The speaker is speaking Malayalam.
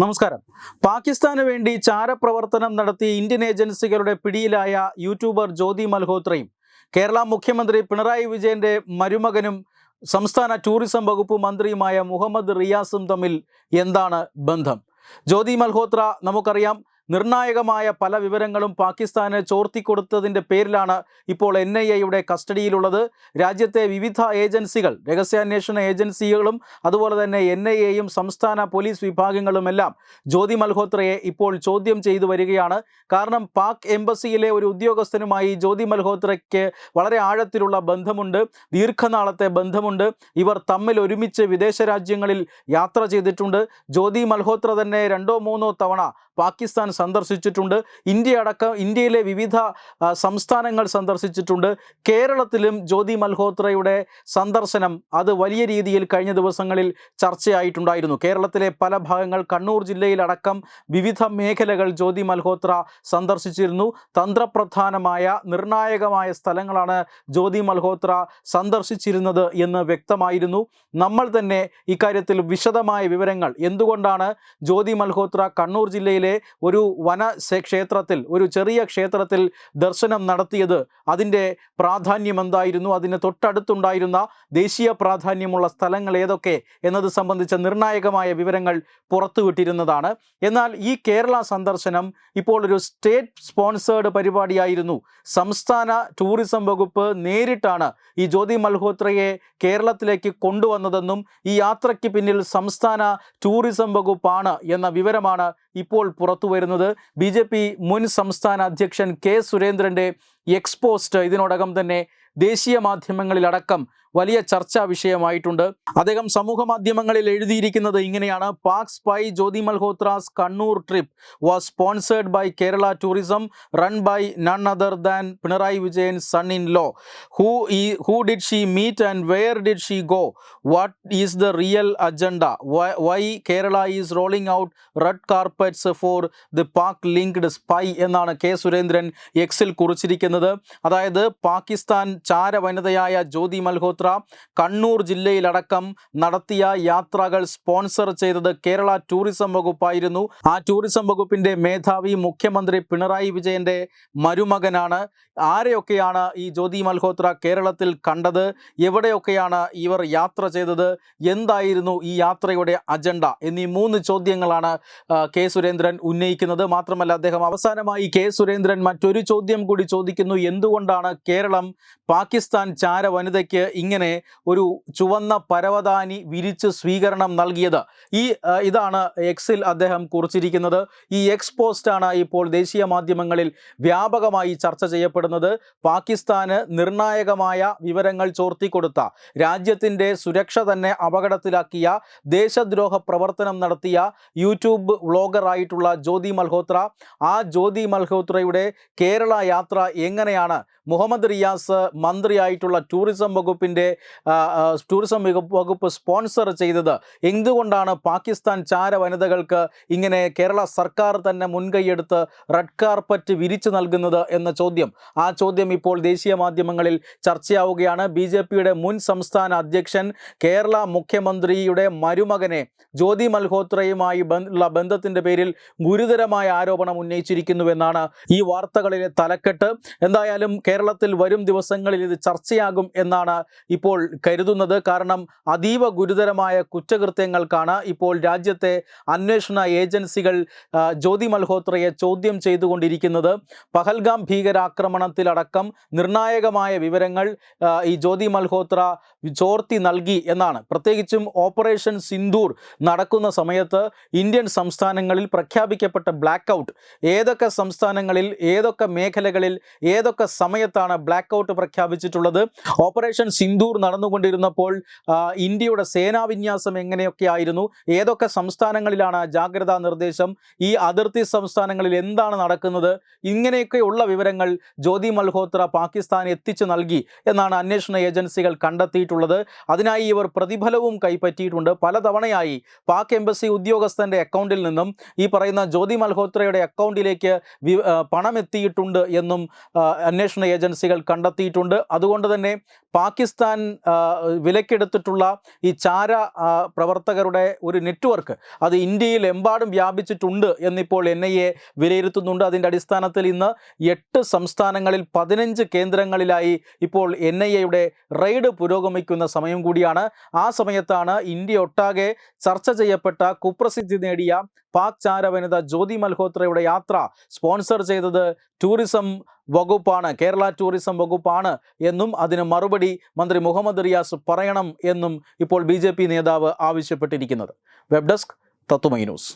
നമസ്കാരം. പാകിസ്ഥാന് വേണ്ടി ചാരപ്രവർത്തനം നടത്തി ഇന്ത്യൻ ഏജൻസികളുടെ പിടിയിലായ യൂട്യൂബർ ജ്യോതി മൽഹോത്രയും കേരള മുഖ്യമന്ത്രി പിണറായി വിജയന്റെ മരുമകനും സംസ്ഥാന ടൂറിസം വകുപ്പ് മന്ത്രിയുമായ മുഹമ്മദ് റിയാസും തമ്മിൽ എന്താണ് ബന്ധം? ജ്യോതി മൽഹോത്ര നമുക്കറിയാം നിർണായകമായ പല വിവരങ്ങളും പാകിസ്ഥാന് ചോർത്തിക്കൊടുത്തതിന്റെ പേരിലാണ് ഇപ്പോൾ എൻ ഐ എയുടെ കസ്റ്റഡിയിലുള്ളത്. രാജ്യത്തെ വിവിധ ഏജൻസികൾ രഹസ്യാന്വേഷണ ഏജൻസികളും അതുപോലെ തന്നെ എൻ ഐ എയും സംസ്ഥാന പോലീസ് വിഭാഗങ്ങളുമെല്ലാം ജ്യോതി മൽഹോത്രയെ ഇപ്പോൾ ചോദ്യം ചെയ്തു വരികയാണ്. കാരണം പാക് എംബസിയിലെ ഒരു ഉദ്യോഗസ്ഥനുമായി ജ്യോതി മൽഹോത്രയ്ക്ക് വളരെ ആഴത്തിലുള്ള ബന്ധമുണ്ട് ദീർഘനാളത്തെ ബന്ധമുണ്ട്. ഇവർ തമ്മിൽ ഒരുമിച്ച് വിദേശ രാജ്യങ്ങളിൽ യാത്ര ചെയ്തിട്ടുണ്ട്. ജ്യോതി മൽഹോത്ര തന്നെ രണ്ടോ മൂന്നോ തവണ പാകിസ്ഥാൻ സന്ദർശിച്ചിട്ടുണ്ട്. ഇന്ത്യ അടക്കം ഇന്ത്യയിലെ വിവിധ സംസ്ഥാനങ്ങൾ സന്ദർശിച്ചിട്ടുണ്ട്. കേരളത്തിലും ജ്യോതി മൽഹോത്രയുടെ സന്ദർശനം അത് വലിയ രീതിയിൽ കഴിഞ്ഞ ദിവസങ്ങളിൽ ചർച്ചയായിട്ടുണ്ടായിരുന്നു. കേരളത്തിലെ പല ഭാഗങ്ങൾ കണ്ണൂർ ജില്ലയിലടക്കം വിവിധ മേഖലകൾ ജ്യോതി മൽഹോത്ര സന്ദർശിച്ചിരുന്നു. തന്ത്രപ്രധാനമായ നിർണായകമായ സ്ഥലങ്ങളാണ് ജ്യോതി മൽഹോത്ര സന്ദർശിച്ചിരുന്നത് എന്ന് വ്യക്തമായിരുന്നു. നമ്മൾ തന്നെ ഇക്കാര്യത്തിൽ വിശദമായ വിവരങ്ങൾ എന്തുകൊണ്ടാണ് ജ്യോതി മൽഹോത്ര കണ്ണൂർ ജില്ലയിലെ ഒരു വന ക്ഷേത്രത്തിൽ ഒരു ചെറിയ ക്ഷേത്രത്തിൽ ദർശനം നടത്തിയത്. അതിന്റെ പ്രാധാന്യം എന്തായിരുന്നു? അതിന് തൊട്ടടുത്തുണ്ടായിരുന്ന ദേശീയ പ്രാധാന്യമുള്ള സ്ഥലങ്ങൾ ഏതൊക്കെ എന്നത് സംബന്ധിച്ച നിർണായകമായ വിവരങ്ങൾ പുറത്തുവിട്ടിരുന്നതാണ്. എന്നാൽ ഈ കേരള സന്ദർശനം ഇപ്പോൾ ഒരു സ്റ്റേറ്റ് സ്പോൺസേർഡ് പരിപാടിയായിരുന്നു. സംസ്ഥാന ടൂറിസം വകുപ്പ് നേരിട്ടാണ് ഈ ജ്യോതി മൽഹോത്രയെ കേരളത്തിലേക്ക് കൊണ്ടുവന്നതെന്നും ഈ യാത്രയ്ക്ക് പിന്നിൽ സംസ്ഥാന ടൂറിസം വകുപ്പാണ് എന്ന വിവരമാണ് ഇപ്പോൾ പുറത്തു വരുന്നത്. ബി ജെ പി മുൻ സംസ്ഥാന അധ്യക്ഷൻ കെ സുരേന്ദ്രന്റെ എക്സ്പോസ്റ്റ് ഇതിനോടകം തന്നെ ദേശീയ മാധ്യമങ്ങളിലടക്കം വലിയ ചർച്ചാ വിഷയമായിട്ടുണ്ട്. അദ്ദേഹം സമൂഹ മാധ്യമങ്ങളിൽ എഴുതിയിരിക്കുന്നത് ഇങ്ങനെയാണ്. Pak spy Jyoti Malhotra's Kannur trip was sponsored by Kerala tourism run by none other than Pinarayi Vijayan son in law who ഈ who did she meet and where did she go what is the real agenda why Kerala is rolling out red carpets for the Pak linked spy എന്നാണ് കെ സുരേന്ദ്രൻ എക്സിൽ കുറിച്ചിരിക്കുന്നത്. അതായത് പാകിസ്ഥാൻ ചാര വനിതയായ ജ്യോതി മൽഹോത്ര കണ്ണൂർ ജില്ലയിലടക്കം നടത്തിയ യാത്രകൾ സ്പോൺസർ ചെയ്തത് കേരള ടൂറിസം വകുപ്പായിരുന്നു. ആ ടൂറിസം വകുപ്പിന്റെ മേധാവി മുഖ്യമന്ത്രി പിണറായി വിജയന്റെ മരുമകനാണ്. ആരെയൊക്കെയാണ് ഈ ജ്യോതി മൽഹോത്ര കേരളത്തിൽ കണ്ടത്? എവിടെയൊക്കെയാണ് ഇവർ യാത്ര ചെയ്തത്? എന്തായിരുന്നു ഈ യാത്രയുടെ അജണ്ട? എന്നീ മൂന്ന് ചോദ്യങ്ങളാണ് കെ സുരേന്ദ്രൻ ഉന്നയിക്കുന്നത്. മാത്രമല്ല അദ്ദേഹം അവസാനമായി കെ സുരേന്ദ്രൻ മറ്റൊരു ചോദ്യം കൂടി ചോദിക്കുന്നു. എന്തുകൊണ്ടാണ് കേരളം പാകിസ്ഥാൻ ചാര വനിതയ്ക്ക് ഇങ്ങനെ ഒരു ചുവന്ന പരവതാനി വിരിച്ച് സ്വീകരണം നൽകിയത്. ഈ ഇതാണ് എക്സിൽ അദ്ദേഹം കുറിച്ചിരിക്കുന്നത്. ഈ എക്സ് പോസ്റ്റാണ് ഇപ്പോൾ ദേശീയ മാധ്യമങ്ങളിൽ വ്യാപകമായി ചർച്ച ചെയ്യപ്പെടുന്നത്. പാകിസ്ഥാന് നിർണായകമായ വിവരങ്ങൾ ചോർത്തിക്കൊടുത്ത രാജ്യത്തിന്റെ സുരക്ഷ തന്നെ അപകടത്തിലാക്കിയ ദേശദ്രോഹ പ്രവർത്തനം നടത്തിയ യൂട്യൂബ് വ്ളോഗറായിട്ടുള്ള ജ്യോതി മൽഹോത്ര. ആ ജ്യോതി മൽഹോത്രയുടെ കേരള യാത്ര എങ്ങനെയാണ് മുഹമ്മദ് റിയാസ് മന്ത്രിയായിട്ടുള്ള ടൂറിസം വകുപ്പിന്റെ ടൂറിസം വകുപ്പ് സ്പോൺസർ ചെയ്തത്. എന്തുകൊണ്ടാണ് പാകിസ്ഥാൻ ചാര വനിതകൾക്ക് ഇങ്ങനെ കേരള സർക്കാർ തന്നെ മുൻകൈയെടുത്ത് റെഡ് കാർപ്പറ്റ് വിരിച്ചു നൽകുന്നത് എന്ന ചോദ്യം? ആ ചോദ്യം ഇപ്പോൾ ദേശീയ മാധ്യമങ്ങളിൽ ചർച്ചയാവുകയാണ്. ബി ജെ പിയുടെ മുൻ സംസ്ഥാന അധ്യക്ഷൻ കേരള മുഖ്യമന്ത്രിയുടെ മരുമകനെ ജ്യോതി മൽഹോത്രയുമായി ഉള്ള ബന്ധത്തിന്റെ പേരിൽ ഗുരുതരമായ ആരോപണം ഉന്നയിച്ചിരിക്കുന്നുവെന്നാണ് ഈ വാർത്തകളിലെ തലക്കെട്ട്. എന്തായാലും കേരളത്തിൽ വരും ദിവസങ്ങളിൽ ഇത് ചർച്ചയാകും എന്നാണ് ഇപ്പോൾ കരുതുന്നത്. കാരണം അതീവ ഗുരുതരമായ കുറ്റകൃത്യങ്ങൾക്കാണ് ഇപ്പോൾ രാജ്യത്തെ അന്വേഷണ ഏജൻസികൾ ജ്യോതി മൽഹോത്രയെ ചോദ്യം ചെയ്തുകൊണ്ടിരിക്കുന്നത്. പഹൽഗാം ഭീകരാക്രമണത്തിലടക്കം നിർണായകമായ വിവരങ്ങൾ ഈ ജ്യോതി മൽഹോത്ര ചോർത്തി നൽകി എന്നാണ്. പ്രത്യേകിച്ചും ഓപ്പറേഷൻ സിന്ദൂർ നടക്കുന്ന സമയത്ത് ഇന്ത്യൻ സംസ്ഥാനങ്ങളിൽ പ്രഖ്യാപിക്കപ്പെട്ട ബ്ലാക്ക് ഔട്ട്. ഏതൊക്കെ സംസ്ഥാനങ്ങളിൽ ഏതൊക്കെ മേഖലകളിൽ ഏതൊക്കെ സമയത്താണ് ബ്ലാക്ക് ഔട്ട് പ്രഖ്യാപിച്ചിട്ടുള്ളത്. ഓപ്പറേഷൻ സിന്ദൂർ നടന്നുകൊണ്ടിരുന്നപ്പോൾ ഇന്ത്യയുടെ സേനാവിന്യാസം എങ്ങനെയൊക്കെ ആയിരുന്നു? ഏതൊക്കെ സംസ്ഥാനങ്ങളിലാണ് ജാഗ്രതാ നിർദ്ദേശം? ഈ അതിർത്തി സംസ്ഥാനങ്ങളിൽ എന്താണ് നടക്കുന്നത്? ഇങ്ങനെയൊക്കെയുള്ള വിവരങ്ങൾ ജ്യോതി മൽഹോത്ര പാകിസ്ഥാൻ എത്തിച്ചു നൽകി എന്നാണ് അന്വേഷണ ഏജൻസികൾ കണ്ടെത്തിയിട്ടുള്ളത്. അതിനായി ഇവർ പ്രതിഫലവും കൈപ്പറ്റിയിട്ടുണ്ട്. പലതവണയായി പാക് എംബസി ഉദ്യോഗസ്ഥന്റെ അക്കൗണ്ടിൽ നിന്നും ഈ പറയുന്ന ജ്യോതി മൽഹോത്രയുടെ അക്കൗണ്ടിലേക്ക് പണം എത്തിയിട്ടുണ്ട് എന്നും അന്വേഷണ ഏജൻസികൾ കണ്ടെത്തിയിട്ടുണ്ട്. അതുകൊണ്ട് തന്നെ പാകിസ്ഥാൻ വിലക്കെടുത്തിട്ടുള്ള ഈ ചാര പ്രവർത്തകരുടെ ഒരു നെറ്റ്വർക്ക് അത് ഇന്ത്യയിൽ എമ്പാടും വ്യാപിച്ചിട്ടുണ്ട് എന്നിപ്പോൾ എൻ ഐ എ വിലയിരുത്തുന്നുണ്ട്. അതിന്റെ അടിസ്ഥാനത്തിൽ ഇന്ന് എട്ട് സംസ്ഥാനങ്ങളിൽ പതിനഞ്ച് കേന്ദ്രങ്ങളിലായി ഇപ്പോൾ എൻ ഐ എയുടെ റെയ്ഡ് പുരോഗമിക്കുന്ന സമയം കൂടിയാണ്. ആ സമയത്താണ് ഇന്ത്യ ഒട്ടാകെ ചർച്ച ചെയ്യപ്പെട്ട കുപ്രസിദ്ധി നേടിയ പാക് ചാര വനിത ജ്യോതി മൽഹോത്രയുടെ യാത്ര സ്പോൺസർ ചെയ്തത് ടൂറിസം വകുപ്പാണ് കേരള ടൂറിസം വകുപ്പാണ് എന്നും അതിന് മറുപടി മന്ത്രി മുഹമ്മദ് റിയാസ് പറയണം എന്നും ഇപ്പോൾ ബി നേതാവ് ആവശ്യപ്പെട്ടിരിക്കുന്നത്. വെബ് ഡെസ്ക് തത്തുമൈ ന്യൂസ്.